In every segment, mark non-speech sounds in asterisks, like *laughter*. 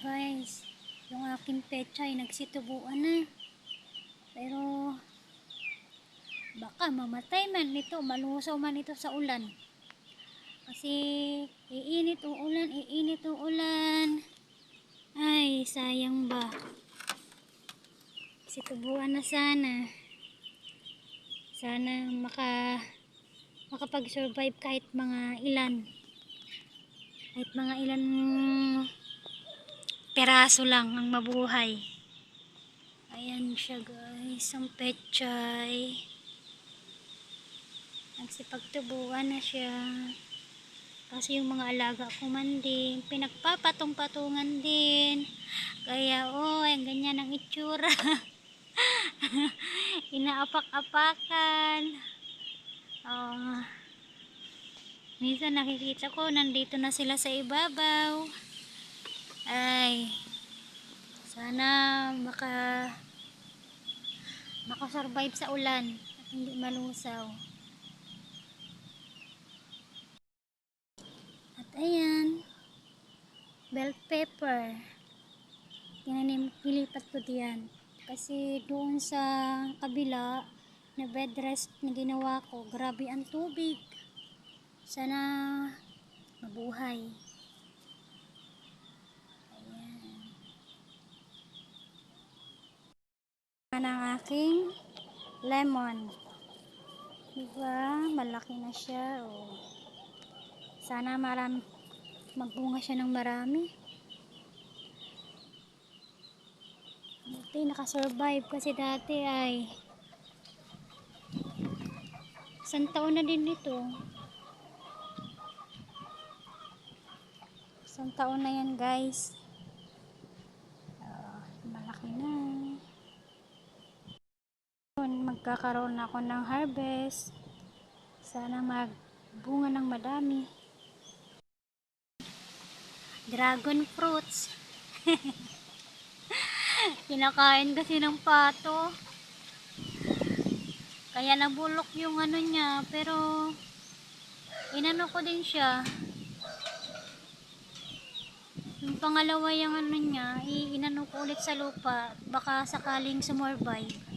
guys. Yung aking pecha ay nagsitubuan na. Pero baka mamatay man nito, malusaw man ito sa ulan. Kasi iinit ang ulan, iinit ang ulan. Ay, sayang ba. Situbuan na sana. Sana maka makapag-survive kahit mga ilan. Kahit mga ilan peraso lang ang mabuhay. Ayan siya guys, ang pechay. Nagsipagtubuan na siya. Kasi yung mga alaga ko man din, pinagpapatong-patungan din. Kaya, oh, ang ganyan ang itsura. *laughs* Inaapak-apakan. Oh. Minsan nakikita ko, nandito na sila sa ibabaw. Ay, sana maka makasurvive sa ulan at hindi malusaw. At ayan, bell pepper. Tinanim, nilipat ko diyan. Kasi doon sa kabila, na bed rest na ginawa ko, grabe ang tubig. Sana mabuhay. Ang aking lemon. Diba? Malaki na siya. Oh. Sana maram magbunga siya ng marami. Buti nakasurvive kasi dati ay isang taon na din ito. Isang taon na yan guys. Ah, malaki na. Yun, Magkakaroon ako ng harvest. Sana magbunga ng madami. Dragon fruits. *laughs* Kinakain kasi ng pato. Kaya nabulok yung ano niya. Pero, inano ko din siya. Yung pangalawa yung ano niya, inano ko ulit sa lupa. Baka sakaling sumurvive.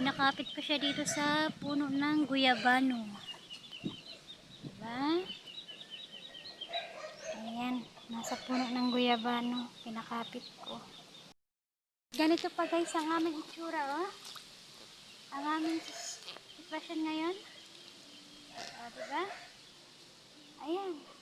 Pinakapit ko siya dito sa puno ng guyabano. Diba? Ayan, nasa puno ng guyabano. Pinakapit ko. Ganito pa guys ang aming itsura, oh. Ang aming sitwasyon ngayon. O, diba? Ayan.